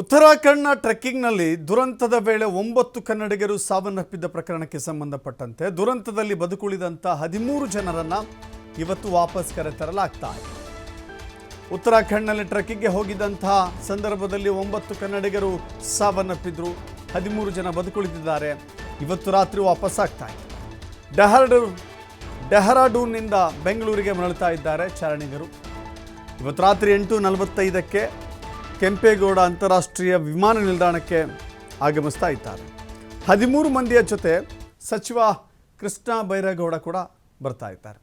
ಉತ್ತರಾಖಂಡ್ನ ಟ್ರೆಕ್ಕಿಂಗ್ನಲ್ಲಿ ದುರಂತದ ವೇಳೆ ಒಂಬತ್ತು ಕನ್ನಡಿಗರು ಸಾವನ್ನಪ್ಪಿದ್ದ ಪ್ರಕರಣಕ್ಕೆ ಸಂಬಂಧಪಟ್ಟಂತೆ ದುರಂತದಲ್ಲಿ ಬದುಕುಳಿದಂಥ ಹದಿಮೂರು ಜನರನ್ನ ಇವತ್ತು ವಾಪಸ್ ಕರೆತರಲಾಗ್ತಾ ಇದೆ. ಉತ್ತರಾಖಂಡ್ನಲ್ಲಿ ಟ್ರೆಕ್ಕಿಂಗ್ಗೆ ಹೋಗಿದ್ದಂತಹ ಸಂದರ್ಭದಲ್ಲಿ ಒಂಬತ್ತು ಕನ್ನಡಿಗರು ಸಾವನ್ನಪ್ಪಿದ್ರು, ಹದಿಮೂರು ಜನ ಬದುಕುಳಿದಿದ್ದಾರೆ, ಇವತ್ತು ರಾತ್ರಿ ವಾಪಸ್ ಆಗ್ತಾ ಇದೆ. ಡೆಹರಾಡೂ, ಡೆಹರಾಡೂನ್ನಿಂದ ಬೆಂಗಳೂರಿಗೆ ಮರಳುತ್ತಾ ಇದ್ದಾರೆ ಚಾರಣಿಗರು ಇವತ್ತು ರಾತ್ರಿ ಎಂಟು ನಲವತ್ತೈದಕ್ಕೆ ಕೆಂಪೇಗೌಡ ಅಂತಾರಾಷ್ಟ್ರೀಯ ವಿಮಾನ ನಿಲ್ದಾಣಕ್ಕೆ ಆಗಮಿಸ್ತಾ ಇದ್ದಾರೆ. ಹದಿಮೂರು ಮಂದಿಯ ಜೊತೆ ಸಚಿವ ಕೃಷ್ಣ ಬೈರೇಗೌಡ ಕೂಡ ಬರ್ತಾ ಇದ್ದಾರೆ.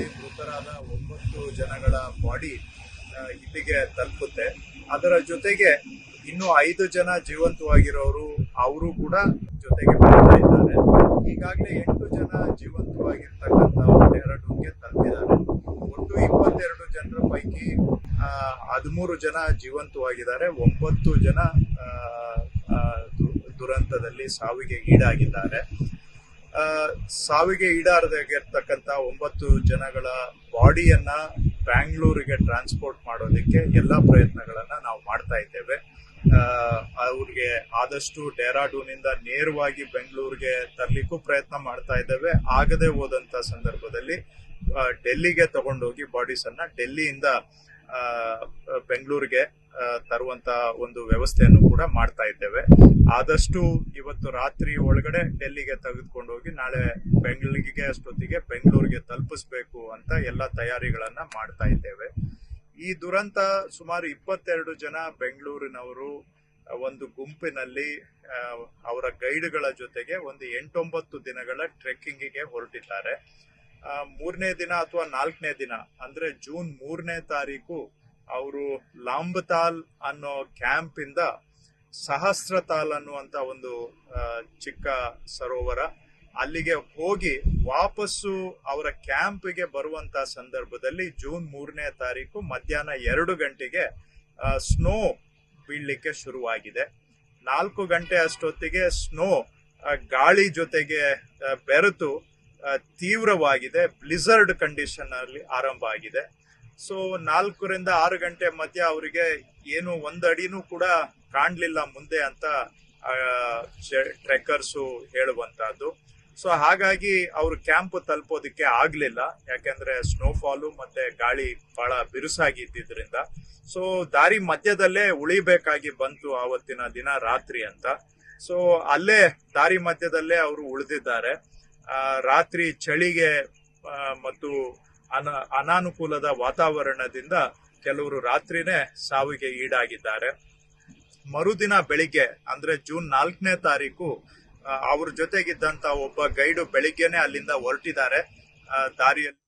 ದುರಂತದಲ್ಲಿ ಮೃತರಾದ ಒಂಬತ್ತು ಜನಗಳ ಬಾಡಿ ಇಲ್ಲಿಗೆ ತಲುಪುತ್ತೆ. ಅದರ ಜೊತೆಗೆ ಇನ್ನು ಐದು ಜನ ಜೀವಂತವಾಗಿರೋರು ಅವರು ಕೂಡ ಜೊತೆಗೆ ಬರ್ತಾ ಇದ್ದಾರೆ. ಈಗಾಗಲೇ ಎಂಟು ಜನ ಜೀವಂತವಾಗಿರ್ತಕ್ಕಂಥ ಡೆಹರಾಡೂನ್ಗೆ ತಲುಪಿದ್ದಾರೆ. ಒಟ್ಟು ಇಪ್ಪತ್ತೆರಡು ಜನರ ಪೈಕಿ ಹದಿಮೂರು ಜನ ಜೀವಂತವಾಗಿದ್ದಾರೆ. ಒಂಬತ್ತು ಜನ ದುರಂತದಲ್ಲಿ ಸಾವಿಗೆ ಈಡಾಗಿದ್ದಾರೆ. ಸಾವಿಗೆ ಈಡಾರದಾಗಿರ್ತಕ್ಕಂಥ ಒಂಬತ್ತು ಜನಗಳ ಬಾಡಿಯನ್ನ ಬ್ಯಾಂಗ್ಳೂರಿಗೆ ಟ್ರಾನ್ಸ್ಪೋರ್ಟ್ ಮಾಡೋದಕ್ಕೆ ಎಲ್ಲ ಪ್ರಯತ್ನಗಳನ್ನ ನಾವು ಮಾಡ್ತಾ ಇದ್ದೇವೆ. ಅವ್ರಿಗೆ ಆದಷ್ಟು ಡೆಹರಾಡೂನಿಂದ ನೇರವಾಗಿ ಬೆಂಗಳೂರಿಗೆ ತರಲಿಕ್ಕೂ ಪ್ರಯತ್ನ ಮಾಡ್ತಾ ಇದ್ದೇವೆ. ಆಗದೆ ಹೋದಂತ ಸಂದರ್ಭದಲ್ಲಿ ಡೆಲ್ಲಿಗೆ ತಗೊಂಡೋಗಿ ಬಾಡೀಸ್ ಅನ್ನ ಡೆಲ್ಲಿಯಿಂದ ಬೆಂಗಳೂರಿಗೆ ತರುವಂತ ಒಂದು ವ್ಯವಸ್ಥೆಯನ್ನು ಕೂಡ ಮಾಡ್ತಾ ಇದ್ದೇವೆ. ಆದಷ್ಟು ಇವತ್ತು ರಾತ್ರಿ ಒಳಗಡೆ ಡೆಲ್ಲಿಗೆ ತೆಗೆದುಕೊಂಡು ಹೋಗಿ ನಾಳೆ ಬೆಂಗಳೂರಿಗೆ, ಅಷ್ಟೊತ್ತಿಗೆ ಬೆಂಗಳೂರಿಗೆ ತಲುಪಿಸ್ಬೇಕು ಅಂತ ಎಲ್ಲ ತಯಾರಿಗಳನ್ನು ಮಾಡ್ತಾ ಇದ್ದೇವೆ. ಈ ದುರಂತ ಸುಮಾರು ಇಪ್ಪತ್ತೆರಡು ಜನ ಬೆಂಗಳೂರಿನವರು ಒಂದು ಗುಂಪಿನಲ್ಲಿ ಅವರ ಗೈಡ್ಗಳ ಜೊತೆಗೆ ಒಂದು ಎಂಟೊಂಬತ್ತು ದಿನಗಳ ಟ್ರೆಕ್ಕಿಂಗಿಗೆ ಹೊರಟಿದ್ದಾರೆ. ಮೂರನೇ ದಿನ ಅಥವಾ ನಾಲ್ಕನೇ ದಿನ, ಅಂದ್ರೆ ಜೂನ್ ಮೂರನೇ ತಾರೀಕು, ಅವರು ಲಾಂಬತಾಲ್ ಅನ್ನೋ ಕ್ಯಾಂಪ್ ಇಂದ ಸಹಸ್ರತಾಲ್ ಅನ್ನುವಂತ ಒಂದು ಚಿಕ್ಕ ಸರೋವರ. ಅಲ್ಲಿಗೆ ಹೋಗಿ ವಾಪಸ್ಸು ಅವರ ಕ್ಯಾಂಪ್ಗೆ ಬರುವಂತ ಸಂದರ್ಭದಲ್ಲಿ ಜೂನ್ ಮೂರನೇ ತಾರೀಕು ಮಧ್ಯಾಹ್ನ ಎರಡು ಗಂಟೆಗೆ ಸ್ನೋ ಬೀಳಲಿಕ್ಕೆ ಶುರುವಾಗಿದೆ. ನಾಲ್ಕು ಗಂಟೆ ಅಷ್ಟೊತ್ತಿಗೆ ಸ್ನೋ ಗಾಳಿ ಜೊತೆಗೆ ಬೆರೆತು ತೀವ್ರವಾಗಿದೆ. ಬ್ಲಿಸರ್ಡ್ ಕಂಡೀಷನ್ ಅಲ್ಲಿ ಆರಂಭ ಆಗಿದೆ. ಸೊ ನಾಲ್ಕರಿಂದ ಆರು ಗಂಟೆ ಮಧ್ಯ ಅವರಿಗೆ ಏನು ಒಂದು ಕೂಡ ಕಾಣಲಿಲ್ಲ ಮುಂದೆ ಅಂತ ಟ್ರೆಕರ್ಸು ಹೇಳುವಂತಹದ್ದು. ಸೊ ಹಾಗಾಗಿ ಅವರು ಕ್ಯಾಂಪ್ ತಲುಪೋದಕ್ಕೆ ಆಗ್ಲಿಲ್ಲ. ಯಾಕೆಂದ್ರೆ ಸ್ನೋಫಾಲು ಮತ್ತೆ ಗಾಳಿ ಬಹಳ ಬಿರುಸಾಗಿ ಇದ್ದಿದ್ರಿಂದ. ಸೊ ದಾರಿ ಮಧ್ಯದಲ್ಲೇ ಉಳಿಬೇಕಾಗಿ ಬಂತು ಆವತ್ತಿನ ದಿನ ರಾತ್ರಿ ಅಂತ. ಸೊ ಅಲ್ಲೇ ದಾರಿ ಮಧ್ಯದಲ್ಲೇ ಅವರು ಉಳಿದಿದ್ದಾರೆ. ರಾತ್ರಿ ಚಳಿಗೆ ಮತ್ತು ಅನ ಅನಾನುಕೂಲದ ವಾತಾವರಣದಿಂದ ಕೆಲವರು ರಾತ್ರಿನೇ ಸಾವಿಗೆ ಈಡಾಗಿದ್ದಾರೆ. ಮರುದಿನ ಬೆಳಿಗ್ಗೆ, ಅಂದ್ರೆ ಜೂನ್ ನಾಲ್ಕನೇ ತಾರೀಕು ಅವ್ರ ಜೊತೆಗಿದ್ದಂತ ಒಬ್ಬ ಗೈಡು ಬೆಳಿಗ್ಗೆನೆ ಅಲ್ಲಿಂದ ಹೊರಟಿದ್ದಾರೆ. ದಾರಿಯಲ್ಲಿ